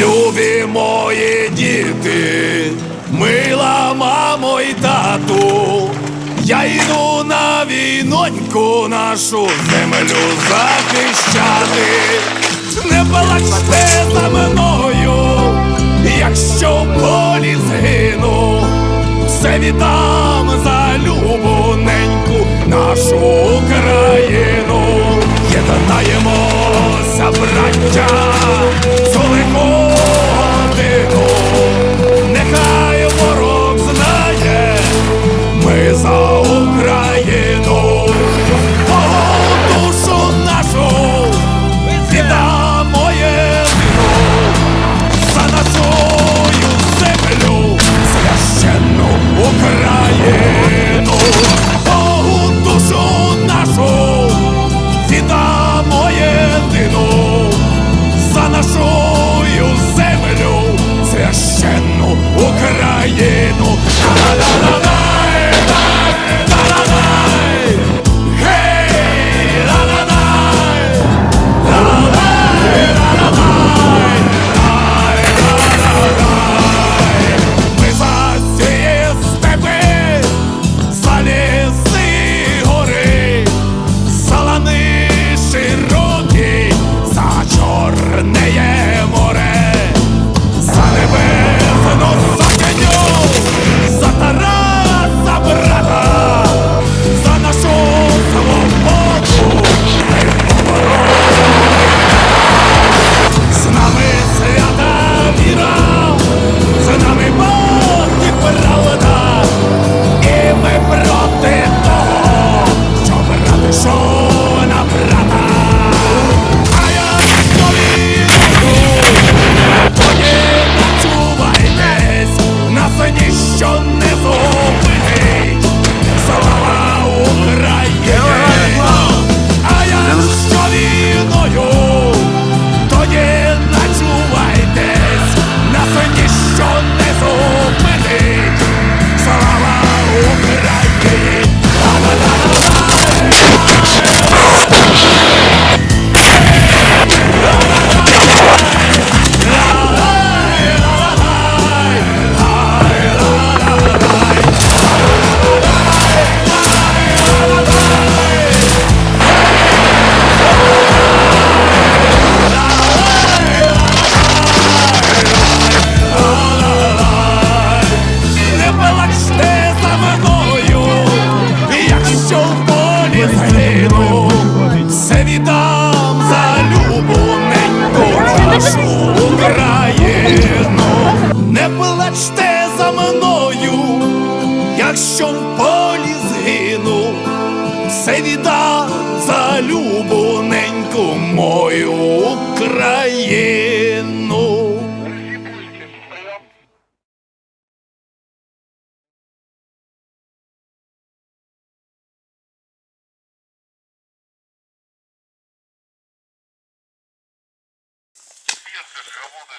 Любі мої діти, мила мамо і тату, я йду на війноньку нашу землю захищати, не балачте за мною. віддам за любоненьку нашу Україну. що в полі згину, все віддам за любу мою Україну. Если свобода